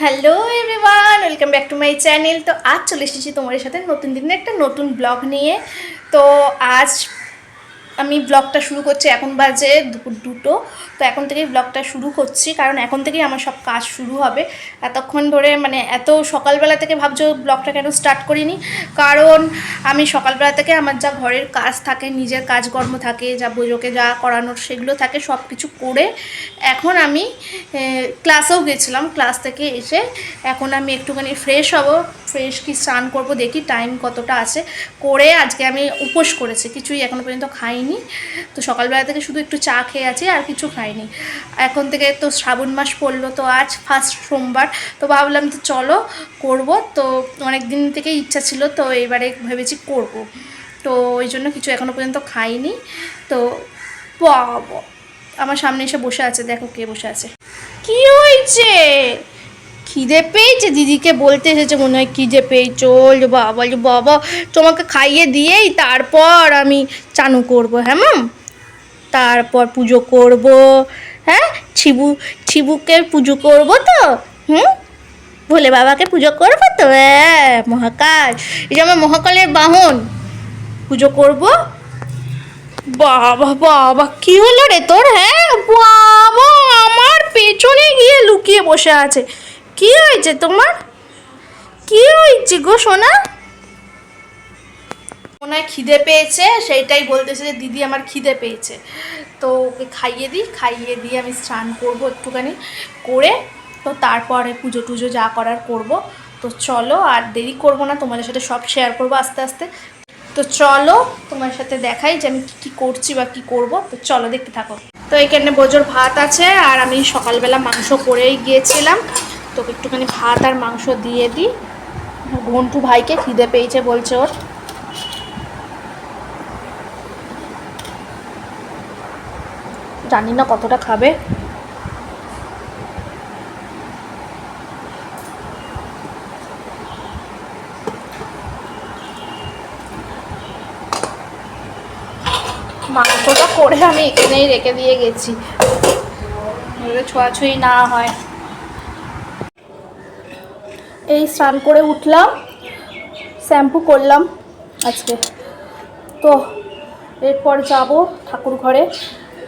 Hello everyone welcome back to my channel তো আজ চলে এসেছি তোমাদের সাথে নতুন দিনে একটা নতুন ব্লগ নিয়ে। তো আজ আমি ব্লগটা শুরু করছি, এখন বাজে দুপুর দুটো। তো এখন থেকেই ব্লগটা শুরু করছি, কারণ এখন থেকেই আমার সব কাজ শুরু হবে। এতক্ষণ ধরে মানে এত সকালবেলা থেকে ভাবছ ব্লগটা কেন স্টার্ট করিনি? কারণ আমি সকালবেলা থেকে আমার যা ঘরের কাজ থাকে, নিজের কাজকর্ম থাকে, যা বইযোকে যা করানোর সেগুলো থাকে সব কিছু করে এখন আমি ক্লাসেও গেছিলাম। ক্লাস থেকে এসে এখন আমি একটুখানি ফ্রেশ হব ফ্রেশ কি স্নান করব দেখি টাইম কতটা আছে। করে আজকে আমি উপোস করেছি, কিছুই এখনও পর্যন্ত খাইনি। তো সকালবেলা থেকে শুধু একটু চা খেয়ে আছি আর কিছু খাইনি। এখন থেকে তো শ্রাবণ মাস পড়ল তো আজ ফার্স্ট সোমবার। তো ভাবলাম তো চলো করব। তো অনেক দিন থেকে ইচ্ছা ছিল, তো এবারে ভেবেছি করব। তো ওই জন্য কিছু এখনও পর্যন্ত খাইনি। তো বাবা, আমার সামনে এসে বসে আছে, দেখো কে বসে আছে। কি হয়েছে? খিদে পেয়েছে? দিদিকে বলতে এসেছে মনে হয় খিদে পেয়েছে ওলে বাবা বাবা, তোমাকে খাইয়ে দিয়েই তারপর আমি চানু করব। হ্যাঁ মাম? তারপর পুজো করব। হ্যাঁ? ছিবু, ছিবুকে পুজো করব তো? হুম? ভোলে বাবাকে পুজো করব তো? হ্যাঁ মহাকাল। এই যে আমার মহাকালের বাহন। পুজো করব? বাবা বাবা, কি হলো রে তোর? হ্যাঁ বাবা, আমার পেছনে গিয়ে লুকিয়ে বসে আছে। কি হয়েছে তোমার? কি হয়েছে গো সোনা? হয় খিদে পেয়েছে, সেইটাই বলতেছে যে দিদি আমার খিদে পেয়েছে। তো ওকে খাইয়ে দিই, খাইয়ে দিয়ে আমি স্নান করব একটুখানি করে, তো তারপরে পুজো টুজো যা করার করব। তো চলো আর দেরি করব না, তোমাদের সাথে সব শেয়ার করব আস্তে আস্তে। তো চলো তোমার সাথে দেখাই যে আমি কী কী করছি বা কী করব। তো চলো দেখতে থাকো। তো এখানে বোজোর ভাত আছে, আর আমি সকালবেলা মাংস করেই গিয়েছিলাম। তো একটুখানি ভাত আর মাংস দিয়ে দিই। ঘন্টু ভাইকে খিদে পেয়েছে বলছে ওর। জানি না কতটা খাবে। মাংসটা করে আমি এখানেই রেখে দিয়ে গেছি। ছোঁয়াছুঁই না হয়। এই স্নান করে উঠলাম, শ্যাম্পু করলাম আজকে। তো এরপর যাব ঠাকুর ঘরে।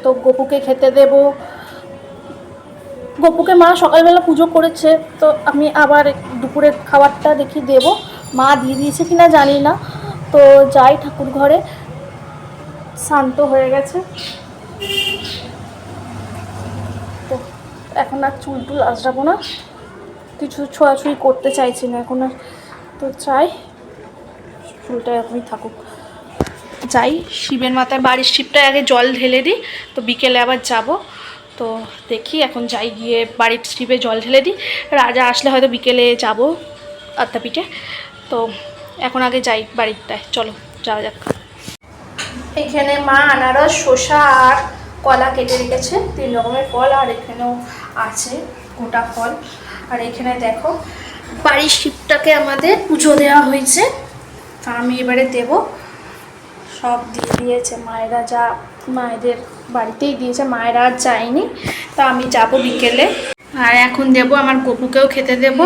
তো গপুকে খেতে দেব। গপুকে মা সকালবেলা পুজো করেছে, তো আমি আবার দুপুরের খাবারটা দেখি দেব। মা দিয়ে দিয়েছে কিনা জানি না। তো যাই ঠাকুর ঘরে। শান্ত হয়ে গেছে। তো এখন আর চুল টুল আঁচড়াবো না। কিছু ছোঁয়াছুঁই করতে চাইছি না, এখন আর তো চাই চুলটা এরকমই থাকুক। যাই, শিবের মাথায় বাড়ির শিবটায় আগে জল ঢেলে দিই, তো বিকেলে আবার যাব। তো দেখি, এখন যাই গিয়ে বাড়ির শিবে জল ঢেলে দিই। রাজা আসলে হয়তো বিকেলে যাব আত্মাপিঠে। তো এখন আগে যাই বাড়িরটায়, চলো, যাওয়া যাক। এখানে মা আনারস, শসা আর কলা কেটে রেখেছে, তিন রকমের ফল, আর এখানেও আছে গোটা ফল। আর এখানে দেখো বাড়ির শিবটাকে আমাদের পুজো দেওয়া হয়েছে। তা আমি এবারে দেব। সব দিয়ে দিয়েছে মায়েরা যা, মায়েদের বাড়িতেই দিয়েছে, মায়েরা আর যায়নি। তা আমি যাব বিকেলে। আর এখন দেব, আমার গপুকেও খেতে দেব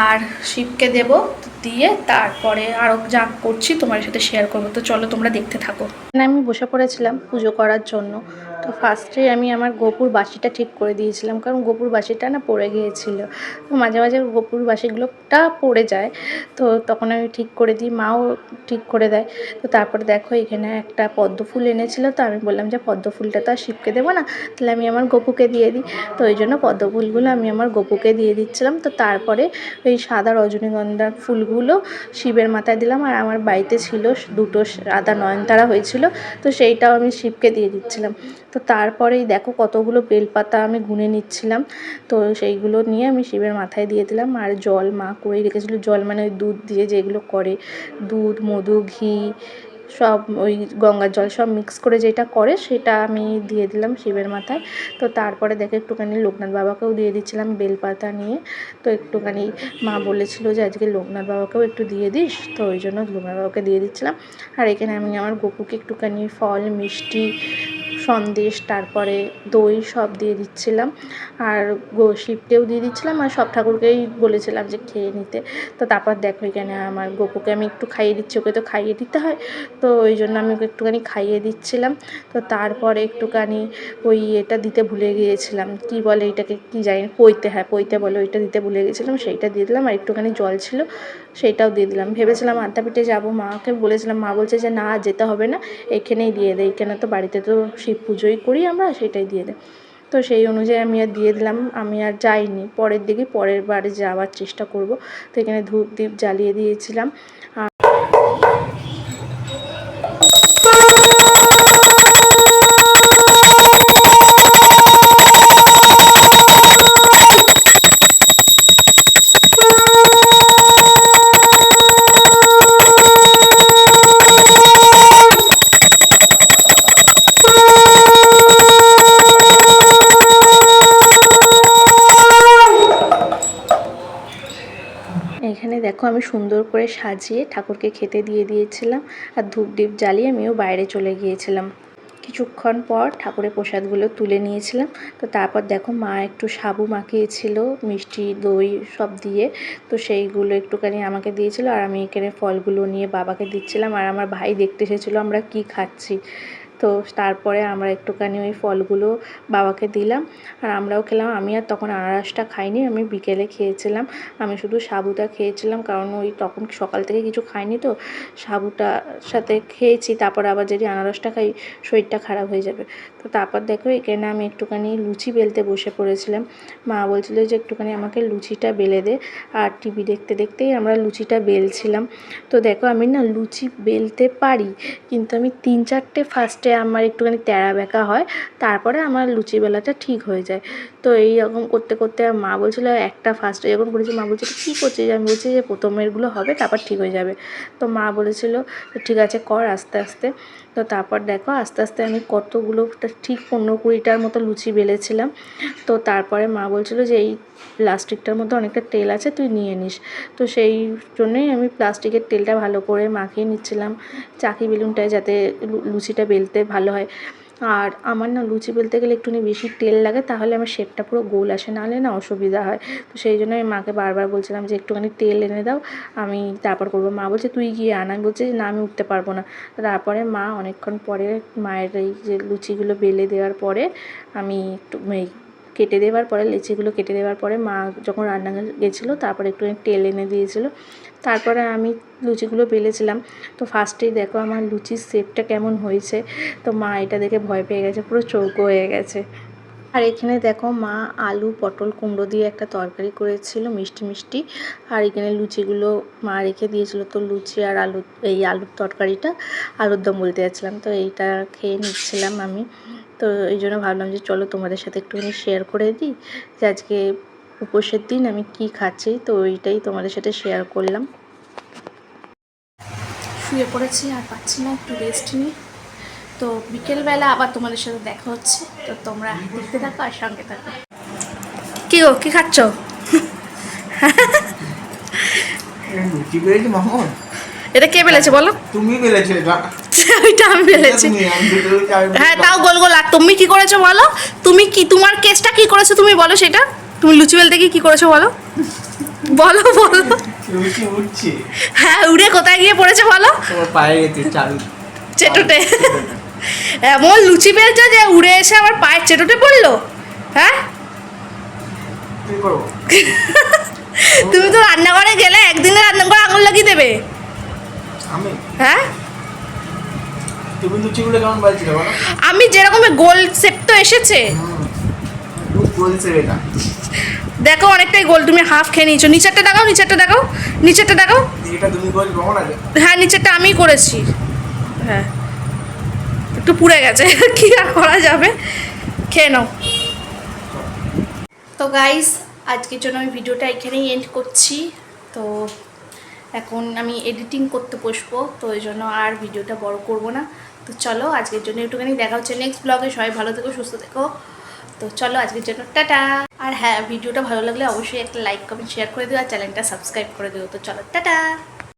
আর শিবকে দেব দিয়ে তারপরে আরও যা করছি তোমার সাথে শেয়ার করব। তো চলো তোমরা দেখতে থাকো। আমি বসে পড়েছিলাম পুজো করার জন্য। তো ফার্স্টে আমি আমার গোপুর বাসিটা ঠিক করে দিয়েছিলাম, কারণ গোপুর বাসিটা না পড়ে গিয়েছিল। তো মাঝে মাঝে গোপুর বাসিগুলোটা পড়ে যায়, তো তখন আমি ঠিক করে দিই, মাও ঠিক করে দেয়। তো তারপরে দেখো এখানে একটা পদ্ম ফুল এনেছিল, তো আমি বললাম যে পদ্ম ফুলটা তো আর শিবকে দেবো না, তাহলে আমি আমার গপুকে দিয়ে দিই। তো ওই জন্য পদ্ম ফুলগুলো আমি আমার গপুকে দিয়ে দিচ্ছিলাম। তো তারপরে ওই সাদা রজনীগন্ধার ফুলগুলো শিবের মাথায় দিলাম, আর আমার বাড়িতে ছিল দুটো সাদা নয়নতারা হয়েছিল, তো সেইটাও আমি শিবকে দিয়ে দিচ্ছিলাম। তো তারপরেই দেখো কতগুলো বেলপাতা আমি গুনে নিচ্ছিলাম। তো সেইগুলো নিয়ে আমি শিবের মাথায় দিয়ে দিলাম। আর জল মা করে রেখেছিলো। জল মানে ওই দুধ দিয়ে যেগুলো করে। দুধ, মধু, ঘি, সব ওই গঙ্গার জল সব মিক্স করে যেটা করে সেটা আমি দিয়ে দিলাম শিবের মাথায়। তো তারপরে দেখে একটুখানি লোকনাথ বাবাকেও দিয়ে দিচ্ছিলাম বেলপাতা নিয়ে। তো একটুখানি মা বলেছিল যে আজকে লোকনাথ বাবাকেও একটু দিয়ে দিস। তো ওই জন্য লোকনাথ বাবাকে দিয়ে দিচ্ছিলাম। আর এখানে আমি আমার গপুকে একটুখানি ফল, মিষ্টি সন্দেশ, তারপরে দই সব দিয়ে দিচ্ছিলাম। আর শিবকেও দিয়ে দিচ্ছিলাম আর সব ঠাকুরকেই বলেছিলাম যে খেয়ে নিতে। তো তারপর দেখো এখানে আমার গোপুকে আমি একটু খাইয়ে দিচ্ছি, ওকে তো খাইয়ে দিতে হয়। তো ওই জন্য আমি ওকে একটুখানি খাইয়ে দিচ্ছিলাম। তো তারপরে একটুখানি ওই এটা দিতে ভুলে গিয়েছিলাম। কি বলে এটাকে কি জানি পইতে হ্যাঁ পইতে বলে ওইটা দিতে ভুলে গেছিলাম সেইটা দিয়ে দিলাম আর একটুখানি জল ছিল সেইটাও দিয়ে দিলাম। ভেবেছিলাম আদ্যাপীঠে যাব, মাকে বলেছিলাম, মা বলছে যে না, যেতে হবে না, এখানেই দিয়ে দেয় এখানে তো বাড়িতে তো শিব পুজোই করি আমরা, সেটাই দিয়ে দেয়। তো সেই অনুযায়ী আমি আর দিয়ে দিলাম, আমি আর যাইনি। পরের দিকে পরের বারে যাওয়ার চেষ্টা করব। তো এখানে ধূপ দ্বীপ জ্বালিয়ে দিয়েছিলাম। আমি সুন্দর করে সাজিয়ে ঠাকুরকে খেতে দিয়ে দিয়েছিলাম আর ধূপ ডিপ জ্বালিয়ে আমিও বাইরে চলে গিয়েছিলাম। কিছুক্ষণ পর ঠাকুরের প্রসাদগুলো তুলে নিয়েছিলাম। তো তারপর দেখো মা একটু সাবু মাখিয়েছিল, মিষ্টি, দই সব দিয়ে। তো সেইগুলো একটুখানি আমাকে দিয়েছিল আর আমি এখানে ফলগুলো নিয়ে বাবাকে দিচ্ছিলাম। আর আমার ভাই দেখতে এসেছিল, আমরা কি খাচ্ছি? তো তারপরে আমরা একটুখানি ওই ফলগুলো বাবাকে দিলাম। আর আমরাও খেলাম। আমি আর তখন আনারসটা খাইনি, আমি বিকেলে খেয়েছিলাম। আমি শুধু সাবুটা খেয়েছিলাম, কারণ ওই তখন সকাল থেকে কিছু খাইনি তো। সাবুটা সাথে খেয়েছি, তারপর আবার যদি আনারসটা খাই, শরীরটা খারাপ হয়ে যাবে। তো তারপর দেখো, এখানে আমি একটুখানি লুচি বেলতে বসে পড়েছিলাম। মা বলছিল যে একটুখানি আমাকে লুচিটা বেলে দে। আর টিভি দেখতে দেখতেই আমরা লুচিটা বেলছিলাম। তো দেখো, আমি না লুচি বেলতে পারি, কিন্তু আমি তিন চারটে ফার্স্টে আমার একটুখানি তেড়া বেঁকা হয়, তারপরে আমার লুচি বেলাটা ঠিক হয়ে যায়। তো এই রকম করতে করতে মা বলছিল, একটা ফার্স্টে যখন করেছি, মা বলছিল কী করছিস? আমি বলছি যে প্রথমেরগুলো হবে, তারপর ঠিক হয়ে যাবে। তো মা বলেছিল ঠিক আছে, কর আস্তে আস্তে। তো তারপর দেখো, আস্তে আস্তে আমি কতগুলো ঠিক পনেরো কুড়িটার মতো লুচি বেলেছিলাম। তো তারপরে মা বলছিল যে, এই প্লাস্টিকটার মধ্যে অনেকটা তেল আছে, তুই নিয়ে নিস। তো সেই জন্যই আমি প্লাস্টিকের তেলটা ভালো করে মাখিয়ে নিচ্ছিলাম। চাকি বেলুনটায় যাতে লুচিটা বেলতে ভালো হয়। আর আমার না লুচি বেলতে গেলে একটুখানি বেশি তেল লাগে, তাহলে আমার শেপটা পুরো গোল আসে, নাহলে না অসুবিধা হয়। তো সেই জন্য আমি মাকে বারবার বলছিলাম যে, একটুখানি তেল এনে দাও, আমি তারপর করব। মা বলছে, তুই গিয়ে আন। আমি বলছি যে না, আমি উঠতে পারব না। তারপরে মা অনেকক্ষণ পরে মায়ের এই যে লুচিগুলো বেলে দেওয়ার পরে আমি একটু কেটে দেওয়ার পরে, লেচিগুলো কেটে দেওয়ার পরে মা যখন রান্না গেছিল, তারপরে একটুখানি তেল এনে দিয়েছিলো। তারপরে আমি লুচিগুলো বেলেছিলাম। তো ফার্স্টেই দেখো আমার লুচির শেপটা কেমন হয়েছে। তো মা এটা দেখে ভয় পেয়ে গেছে, পুরো চৌকো হয়ে গেছে। আর এখানে দেখো মা আলু, পটল কুমড়ো দিয়ে একটা তরকারি করেছিল, মিষ্টি মিষ্টি। আর এখানে লুচিগুলো মা রেখে দিয়েছিল। তো লুচি আর আলু, এই আলুর তরকারিটা আলুর দম বলতে যাচ্ছিলাম। তো এইটা খেয়ে নিচ্ছিলাম আমি। তো এই জন্য ভাবলাম যে চলো তোমাদের সাথে একটুখানি শেয়ার করে দিই যে আজকে উপোসের দিন আমি কি খাচ্ছি তো ওইটাই তোমাদের সাথে শেয়ার করলাম। শুয়ে পড়েছি আর পাচ্ছি না একটু রেস্ট নিই তো বিকেলবেলা আবার তোমাদের সাথে দেখা হচ্ছে তো তোমরা দেখতে থাকো আর সঙ্গে থাকো। কি গো কি খাচ্ছ? এটা কে বেলেছে বলো? তুমি বেড়েছো এটা ওইটা আমি বেলেছি হ্যাঁ তাও গোল গোল আর তুমি কি করেছ বলো? তুমি কি তোমার কেসটা কি করেছ তুমি বলো সেটা? তুমি লুচি বেলতে গিয়ে কি করেছ বলো? বলো বলো। হ্যাঁ উড়ে কোথায় গিয়ে পড়েছে বলো? চেটোটে। এমন লুচি বেলছো যে উড়ে এসে আমার পায়ের চেটোটে পড়ল? হ্যাঁ? তুমি তো রান্নাঘরে গেলে একদিনে রান্নাঘরে আঙুল লাগিয়ে দেবে। হ্যাঁ? তুমি লুচিগুলো কেমন বাজছিল বলো? আমি যেরকম গোল শেপ তো এসেছে। এটা। দেখো অনেকটাই গোল তুমি হাফ খেয়ে নিয়েছো। নিচেরটা দেখাও নিচেরটা দেখাও নিচেরটা দেখাও। এটা তুমি বলছো কখন আগে? হ্যাঁ নিচেরটা আমিই করেছি। হ্যাঁ। একটু পুড়ে গেছে কি আর করা যাবে? খেয়ে নাও। তো গাইস আজকের জন্য আমি ভিডিওটা এখানেই এন্ড করছি। তো এখন আমি এডিটিং করতে বসবো তো ওই জন্য আর ভিডিওটা বড় করব না। তো চলো, আজকের জন্য একটুখানি দেখা হচ্ছে নেক্সট ব্লগে সবাই ভালো থেকো, সুস্থ থেকো। তো চলো, আজকের জন্য টাটা। আর হ্যাঁ ভিডিওটা ভালো লাগলে অবশ্যই একটা লাইক কমেন্ট শেয়ার করে দিও আর চ্যানেলটা সাবস্ক্রাইব করে দিও। তো চলো, টাটা।